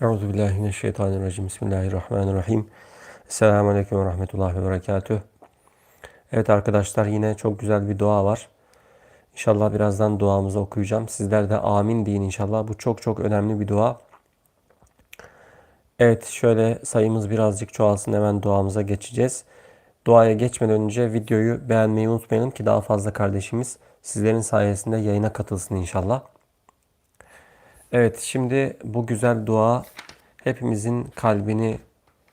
Euzu billahi mineşşeytanirracim. Bismillahirrahmanirrahim. Esselamu aleyküm ve rahmetullahi ve berekatüh. Evet arkadaşlar yine çok güzel bir dua var. İnşallah birazdan duamızı okuyacağım. Sizler de amin deyin inşallah. Bu çok çok önemli bir dua. Evet şöyle sayımız birazcık çoğalsın hemen duamıza geçeceğiz. Duaya geçmeden önce videoyu beğenmeyi unutmayalım ki daha fazla kardeşimiz sizlerin sayesinde yayına katılsın inşallah. Evet şimdi bu güzel dua hepimizin kalbini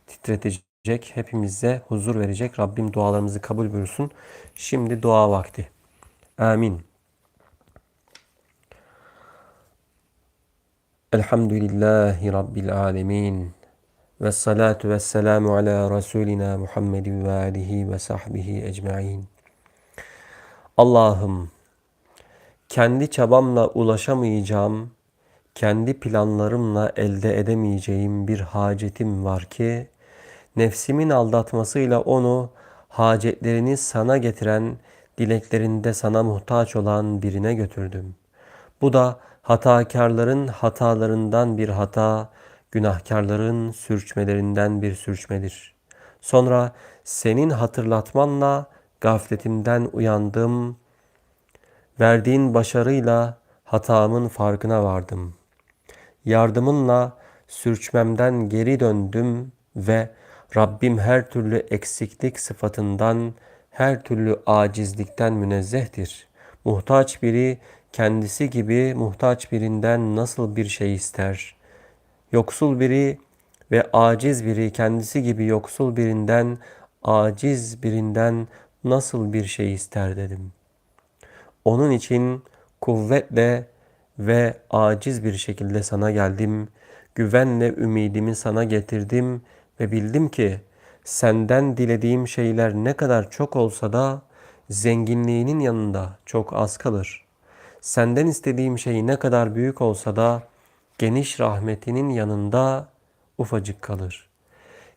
titretecek, hepimize huzur verecek. Rabbim dualarımızı kabul buyursun. Şimdi dua vakti. Amin. Elhamdülillahi Rabbil alemin. Ve salatu ve selamu ala Resulina Muhammedin ve alihi ve sahbihi ecma'in. Allah'ım kendi çabamla ulaşamayacağım, kendi planlarımla elde edemeyeceğim bir hacetim var ki, nefsimin aldatmasıyla onu hacetlerini sana getiren, dileklerinde sana muhtaç olan birine götürdüm. Bu da hatakarların hatalarından bir hata, günahkarların sürçmelerinden bir sürçmedir. Sonra senin hatırlatmanla gafletimden uyandım, verdiğin başarıyla hatamın farkına vardım. Yardımınla sürçmemden geri döndüm ve Rabbim her türlü eksiklik sıfatından, her türlü acizlikten münezzehtir. Muhtaç biri kendisi gibi muhtaç birinden nasıl bir şey ister? Yoksul biri ve aciz biri kendisi gibi yoksul birinden, aciz birinden nasıl bir şey ister dedim. Onun için kuvvetle ve aciz bir şekilde sana geldim. Güvenle ümidimi sana getirdim ve bildim ki senden dilediğim şeyler ne kadar çok olsa da zenginliğinin yanında çok az kalır. Senden istediğim şey ne kadar büyük olsa da geniş rahmetinin yanında ufacık kalır.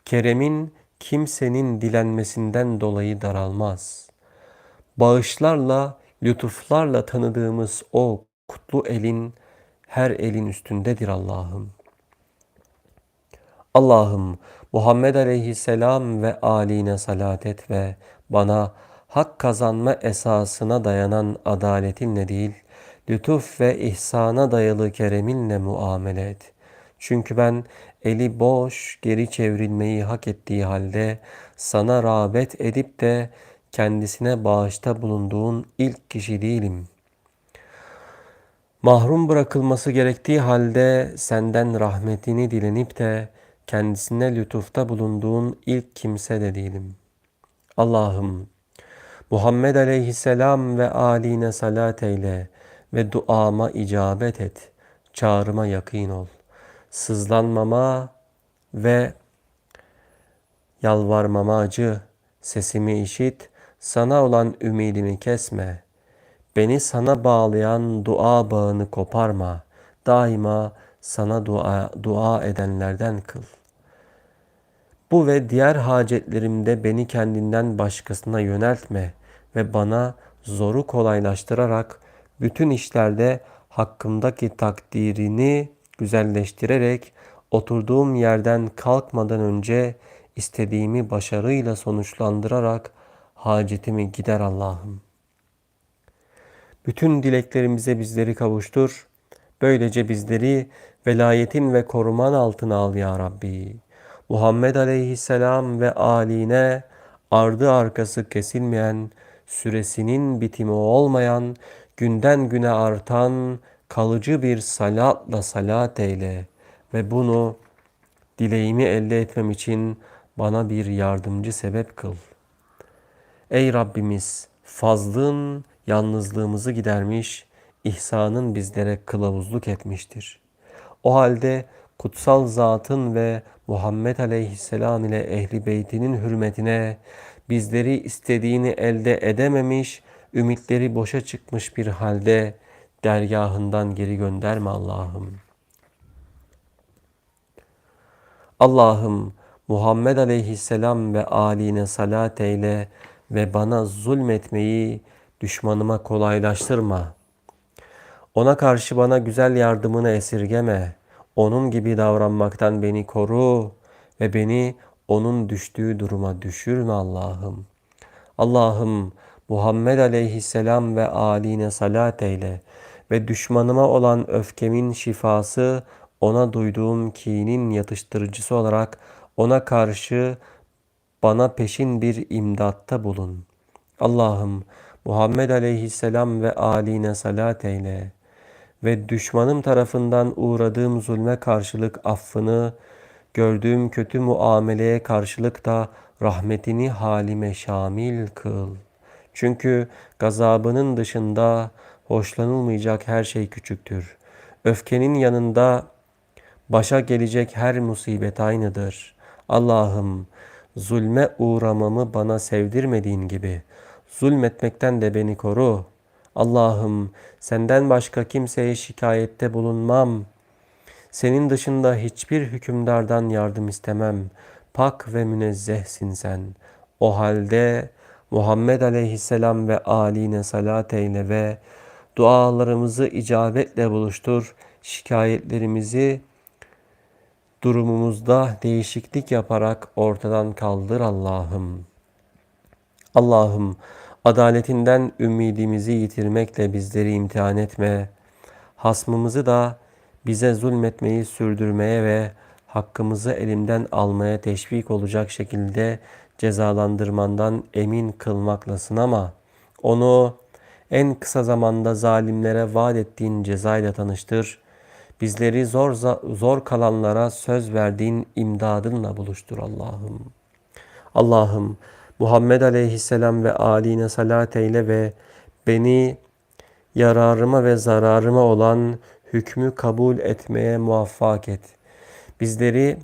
Keremin kimsenin dilenmesinden dolayı daralmaz. Bağışlarla, lütuflarla tanıdığımız o kutlu elin her elin üstündedir Allah'ım. Allah'ım Muhammed Aleyhisselam ve aline salat et ve bana hak kazanma esasına dayanan adaletinle değil, lütuf ve ihsana dayalı kereminle muamele et. Çünkü ben eli boş geri çevrilmeyi hak ettiği halde sana rağbet edip de kendisine bağışta bulunduğun ilk kişi değilim. Mahrum bırakılması gerektiği halde senden rahmetini dilenip de kendisine lütufta bulunduğun ilk kimse de değilim. Allah'ım Muhammed aleyhisselam ve aline salat eyle ve duama icabet et. Çağrıma yakın ol. Sızlanmama ve yalvarmama acı. Sesimi işit. Sana olan ümidimi kesme. Beni sana bağlayan dua bağını koparma. Daima sana dua, dua edenlerden kıl. Bu ve diğer hacetlerimde beni kendinden başkasına yöneltme ve bana zoru kolaylaştırarak bütün işlerde hakkımdaki takdirini güzelleştirerek oturduğum yerden kalkmadan önce istediğimi başarıyla sonuçlandırarak hacetimi gider Allah'ım. Bütün dileklerimize bizleri kavuştur. Böylece bizleri velayetin ve koruman altına al ya Rabbi. Muhammed aleyhisselam ve aline ardı arkası kesilmeyen, süresinin bitimi olmayan, günden güne artan kalıcı bir salatla salat eyle ve bunu dileğimi elde etmem için bana bir yardımcı sebep kıl. Ey Rabbimiz fazlın yalnızlığımızı gidermiş, ihsanın bizlere kılavuzluk etmiştir. O halde kutsal zatın ve Muhammed Aleyhisselam ile ehli beytinin hürmetine bizleri istediğini elde edememiş, ümitleri boşa çıkmış bir halde dergahından geri gönderme Allah'ım. Allah'ım Muhammed Aleyhisselam ve aline salat eyle ve bana zulmetmeyi düşmanıma kolaylaştırma. Ona karşı bana güzel yardımını esirgeme. onun gibi davranmaktan beni koru ve beni onun düştüğü duruma düşürme Allah'ım. Allah'ım Muhammed aleyhisselam ve âline salat eyle ve düşmanıma olan öfkemin şifası ona duyduğum kinin yatıştırıcısı olarak ona karşı bana peşin bir imdatta bulun. Allah'ım Muhammed aleyhisselam ve âline salat eyle ve düşmanım tarafından uğradığım zulme karşılık affını, gördüğüm kötü muameleye karşılık da rahmetini halime şamil kıl. Çünkü gazabının dışında hoşlanılmayacak her şey küçüktür. Öfkenin yanında başa gelecek her musibet aynıdır. Allah'ım zulme uğramamı bana sevdirmediğin gibi zulmetmekten de beni koru. Allah'ım senden başka kimseye şikayette bulunmam. Senin dışında hiçbir hükümdardan yardım istemem. Pak ve münezzehsin sen. O halde Muhammed aleyhisselam ve aline salat eyle ve dualarımızı icabetle buluştur. Şikayetlerimizi durumumuzda değişiklik yaparak ortadan kaldır Allah'ım. Allah'ım adaletinden ümidimizi yitirmekle bizleri imtihan etme. Hasmımızı da bize zulmetmeyi sürdürmeye ve hakkımızı elimden almaya teşvik olacak şekilde cezalandırmandan emin kılmakla sınama. Onu en kısa zamanda zalimlere vaat ettiğin cezayla tanıştır. Bizleri zor zor kalanlara söz verdiğin imdadınla buluştur Allah'ım. Allah'ım Muhammed Aleyhisselam ve aline salat eyle ve beni yararıma ve zararıma olan hükmü kabul etmeye muvaffak et. Bizleri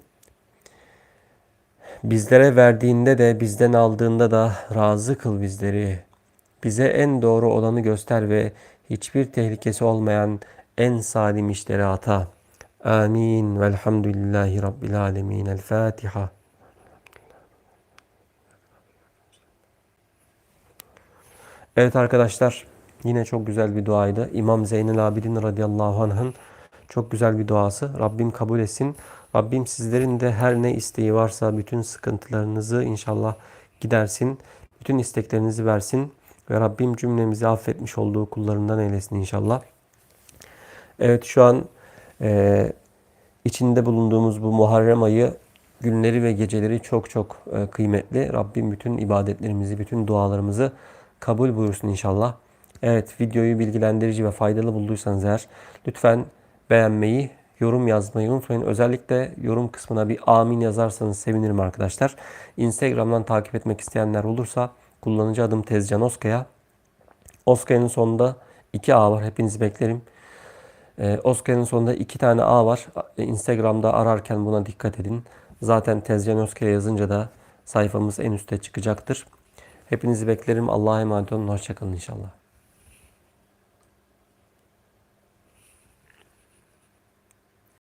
bizlere verdiğinde de bizden aldığında da razı kıl bizleri. Bize en doğru olanı göster ve hiçbir tehlikesi olmayan en salim işleri ata. Amin. Velhamdülillahi Rabbil alemin. El Fatiha. Evet arkadaşlar yine çok güzel bir duaydı. İmam Zeynel Abidin radıyallahu anh'ın çok güzel bir duası. Rabbim kabul etsin. Rabbim sizlerin de her ne isteği varsa bütün sıkıntılarınızı inşallah gidersin. Bütün isteklerinizi versin. Ve Rabbim cümlemizi affetmiş olduğu kullarından eylesin inşallah. Evet şu an e, içinde bulunduğumuz bu Muharrem ayı günleri ve geceleri çok çok e, kıymetli. Rabbim bütün ibadetlerimizi, bütün dualarımızı kabul buyursun inşallah. Evet videoyu bilgilendirici ve faydalı bulduysanız eğer lütfen beğenmeyi, yorum yazmayı unutmayın. Özellikle yorum kısmına bir amin yazarsanız sevinirim arkadaşlar. Instagram'dan takip etmek isteyenler olursa kullanıcı adım Tezcan Oskaya. Oskaya'nın sonunda iki A var. Hepinizi beklerim. Ee, Oskaya'nın sonunda iki tane A var. Instagram'da ararken buna dikkat edin. Zaten Tezcan Oskaya yazınca da sayfamız en üstte çıkacaktır. Hepinizi beklerim. Allah'a emanet olun. Hoşçakalın inşallah.